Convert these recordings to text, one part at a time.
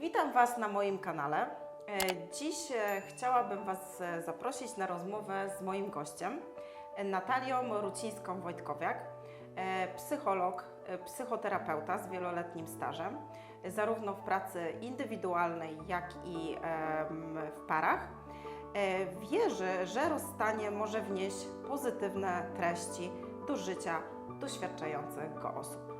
Witam Was na moim kanale. E, Dziś e, chciałabym Was e, zaprosić na rozmowę z moim gościem, Natalią Rucińską-Wojtkowiak, psycholog, psychoterapeuta z wieloletnim stażem, zarówno w pracy indywidualnej, jak i w parach. Wierzy, że rozstanie może wnieść pozytywne treści do życia doświadczających go osób.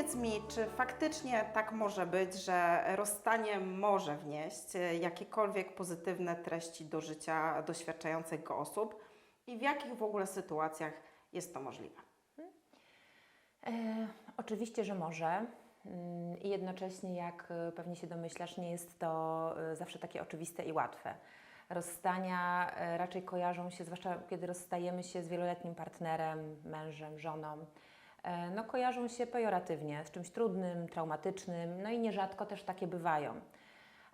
Powiedz mi, czy faktycznie tak może być, że rozstanie może wnieść e, jakiekolwiek pozytywne treści do życia doświadczających go osób i w jakich w ogóle sytuacjach jest to możliwe? E, oczywiście, że może. Mm, I jednocześnie, jak e, pewnie się domyślasz, nie jest to e, zawsze takie oczywiste i łatwe. Rozstania raczej kojarzą się, zwłaszcza kiedy rozstajemy się z wieloletnim partnerem, mężem, żoną, no kojarzą się pejoratywnie, z czymś trudnym, traumatycznym, no i nierzadko też takie bywają.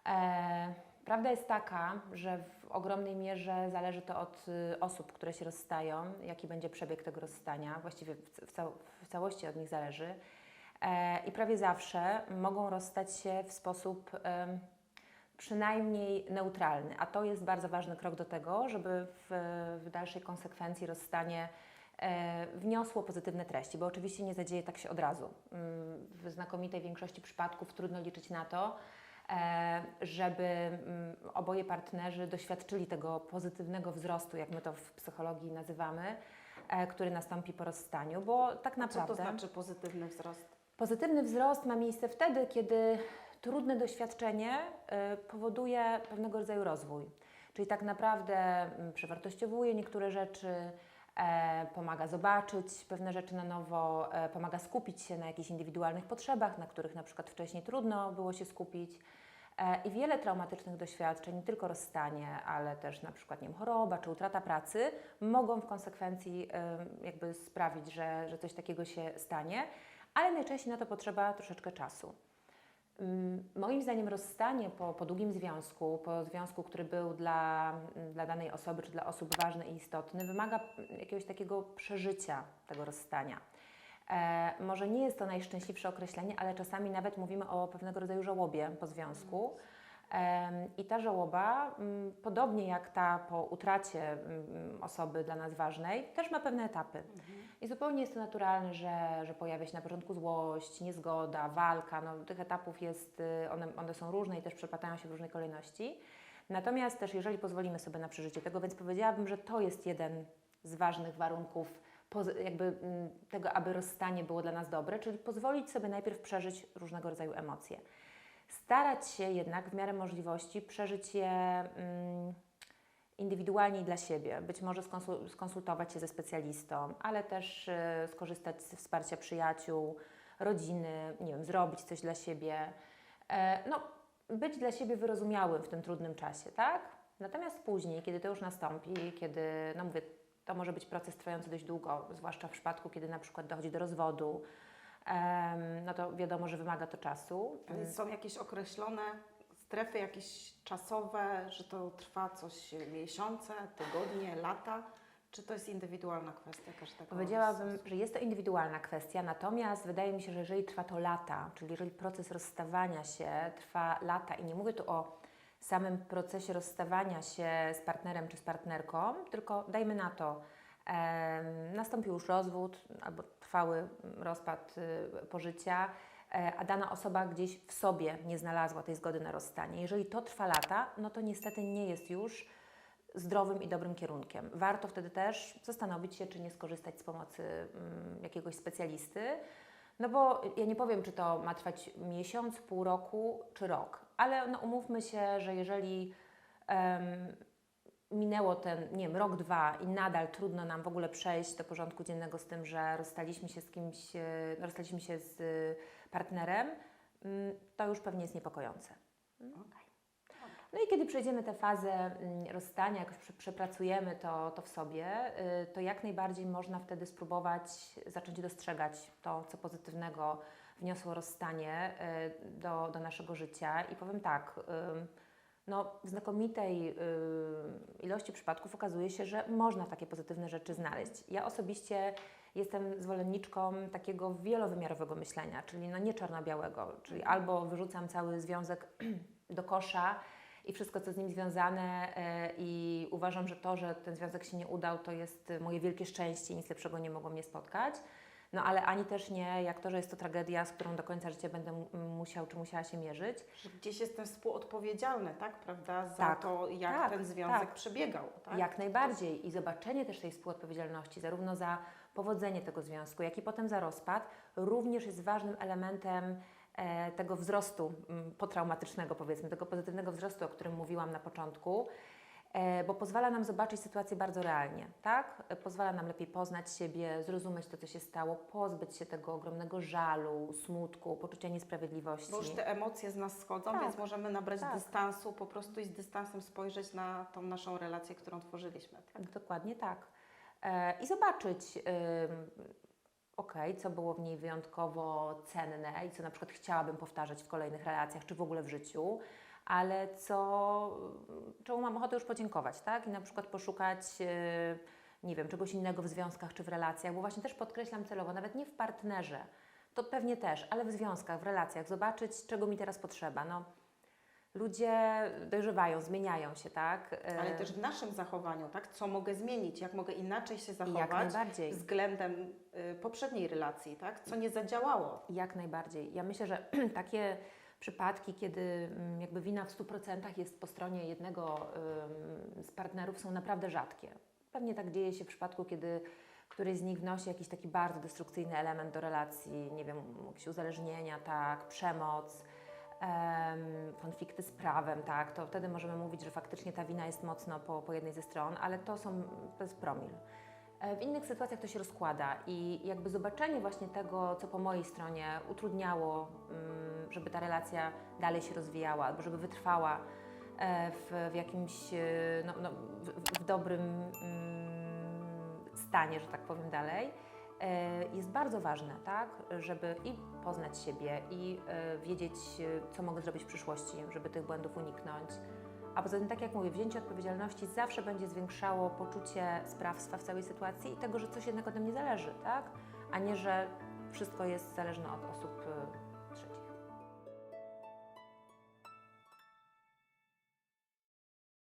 E, Prawda jest taka, że w ogromnej mierze zależy to od y, osób, które się rozstają, jaki będzie przebieg tego rozstania, właściwie w, w, cał, w całości od nich zależy. E, I prawie zawsze mogą rozstać się w sposób przynajmniej neutralny, a to jest bardzo ważny krok do tego, żeby w, w dalszej konsekwencji rozstanie e, wniosło pozytywne treści, bo oczywiście nie zadzieje tak się od razu. Mm, W znakomitej większości przypadków trudno liczyć na to, e, żeby mm, oboje partnerzy doświadczyli tego pozytywnego wzrostu, jak my to w psychologii nazywamy, e, który nastąpi po rozstaniu, bo tak Co naprawdę to znaczy pozytywny wzrost? pozytywny wzrost ma miejsce wtedy, kiedy trudne doświadczenie powoduje pewnego rodzaju rozwój. Czyli tak naprawdę mm, przewartościowuje niektóre rzeczy, e, pomaga zobaczyć pewne rzeczy na nowo, e, pomaga skupić się na jakichś indywidualnych potrzebach, na których na przykład wcześniej trudno było się skupić. E, I wiele traumatycznych doświadczeń, nie tylko rozstanie, ale też na przykład nie wiem, choroba czy utrata pracy, mogą w konsekwencji jakby sprawić, że, że coś takiego się stanie, ale najczęściej na to potrzeba troszeczkę czasu. Mm, Moim zdaniem rozstanie po, po długim związku, po związku, który był dla, dla danej osoby czy dla osób ważny i istotny, wymaga jakiegoś takiego przeżycia tego rozstania. E, może nie jest to najszczęśliwsze określenie, ale czasami nawet mówimy o pewnego rodzaju żałobie po związku. I ta żałoba, mm, podobnie jak ta po utracie mm, osoby dla nas ważnej, też ma pewne etapy. I zupełnie jest to naturalne, że, że pojawia się na początku złość, niezgoda, walka. No, tych etapów jest, y, one, one są różne i też przepadają się w różnej kolejności. Natomiast też, jeżeli pozwolimy sobie na przeżycie tego, więc powiedziałabym, że to jest jeden z ważnych warunków jakby mm, tego, aby rozstanie było dla nas dobre, czyli pozwolić sobie najpierw przeżyć różnego rodzaju emocje. Starać się jednak w miarę możliwości przeżyć je mm, indywidualnie dla siebie. Być może skonsul- skonsultować się ze specjalistą, ale też y, skorzystać z wsparcia przyjaciół, rodziny, nie wiem, zrobić coś dla siebie. E, no, być dla siebie wyrozumiałym w tym trudnym czasie, tak? Natomiast później, kiedy to już nastąpi, kiedy, no mówię, to może być proces trwający dość długo, zwłaszcza w przypadku, kiedy na przykład dochodzi do rozwodu, no to wiadomo, że wymaga to czasu. Ale Są jakieś określone strefy jakieś czasowe, że to trwa coś miesiące, tygodnie, lata? Czy to jest indywidualna kwestia każdego? Powiedziałabym, że jest to indywidualna kwestia, natomiast wydaje mi się, że jeżeli trwa to lata, czyli jeżeli proces rozstawania się trwa lata, i nie mówię tu o samym procesie rozstawania się z partnerem czy z partnerką, tylko dajmy na to, em, nastąpił już rozwód albo trwały rozpad y, pożycia, e, a dana osoba gdzieś w sobie nie znalazła tej zgody na rozstanie. Jeżeli to trwa lata, no to niestety nie jest już zdrowym i dobrym kierunkiem. Warto wtedy też zastanowić się, czy nie skorzystać z pomocy mm, jakiegoś specjalisty. No bo ja nie powiem, czy to ma trwać miesiąc, pół roku, czy rok, ale no umówmy się, że jeżeli minęło ten, nie wiem, rok, dwa i nadal trudno nam w ogóle przejść do porządku dziennego z tym, że rozstaliśmy się z kimś, e, rozstaliśmy się z e, partnerem, mm, to już pewnie jest niepokojące. Okej. No i kiedy przejdziemy tę fazę mm, rozstania, jak już prze- przepracujemy to, to w sobie, y, to jak najbardziej można wtedy spróbować zacząć dostrzegać to, co pozytywnego wniosło rozstanie do, do naszego życia. I powiem tak, no, w znakomitej y, ilości przypadków okazuje się, że można takie pozytywne rzeczy znaleźć. Ja osobiście jestem zwolenniczką takiego wielowymiarowego myślenia, czyli no nie czarno-białego, czyli albo wyrzucam cały związek do kosza i wszystko, co z nim związane e, i uważam, że to, że ten związek się nie udał, to jest moje wielkie szczęście i nic lepszego nie mogło mnie spotkać. No ale ani też nie jak to, że jest to tragedia, z którą do końca życia będę mu- musiał czy musiała się mierzyć. Że gdzieś jestem współodpowiedzialny, tak, prawda, za Tak, to, jak tak, ten związek tak. przebiegał. Tak? Jak najbardziej. I zobaczenie też tej współodpowiedzialności, zarówno za powodzenie tego związku, jak i potem za rozpad, również jest ważnym elementem e, tego wzrostu mm, potraumatycznego, powiedzmy, tego pozytywnego wzrostu, o którym mówiłam na początku. E, bo pozwala nam zobaczyć sytuację bardzo realnie, tak? E, Pozwala nam lepiej poznać siebie, zrozumieć to, co się stało, pozbyć się tego ogromnego żalu, smutku, poczucia niesprawiedliwości. Bo już te emocje z nas schodzą, Tak, więc możemy nabrać tak. dystansu po prostu i z dystansem spojrzeć na tą naszą relację, którą tworzyliśmy. Tak? Dokładnie tak. E, I zobaczyć, okej, co było w niej wyjątkowo cenne i co na przykład chciałabym powtarzać w kolejnych relacjach, czy w ogóle w życiu, ale co, czemu mam ochotę już podziękować, tak? I na przykład poszukać, e, nie wiem, czegoś innego w związkach czy w relacjach, bo właśnie też podkreślam celowo, nawet nie w partnerze, to pewnie też, ale w związkach, w relacjach, zobaczyć, czego mi teraz potrzeba. No, ludzie dojrzewają, zmieniają się, tak? E, Ale też w naszym zachowaniu, tak? Co mogę zmienić, jak mogę inaczej się jak zachować najbardziej. względem y, poprzedniej relacji, tak? Co nie zadziałało. Jak najbardziej. Ja myślę, że takie przypadki, kiedy mm, jakby wina w 100% jest po stronie jednego z partnerów, są naprawdę rzadkie. Pewnie tak dzieje się w przypadku, kiedy któryś z nich wnosi jakiś taki bardzo destrukcyjny element do relacji, nie wiem, jakieś uzależnienia, tak, przemoc, em, konflikty z prawem, tak, to wtedy możemy mówić, że faktycznie ta wina jest mocno po, po jednej ze stron, ale to są, to jest promil. E, W innych sytuacjach to się rozkłada i jakby zobaczenie właśnie tego, co po mojej stronie utrudniało, mm, żeby ta relacja dalej się rozwijała, albo żeby wytrwała e, w, w jakimś e, no, no, w, w dobrym mm, stanie, że tak powiem dalej, jest bardzo ważne, tak, żeby i poznać siebie, i wiedzieć, co mogę zrobić w przyszłości, żeby tych błędów uniknąć. A poza tym, tak jak mówię, wzięcie odpowiedzialności zawsze będzie zwiększało poczucie sprawstwa w całej sytuacji i tego, że coś jednak ode mnie zależy, tak? A nie, że wszystko jest zależne od osób y,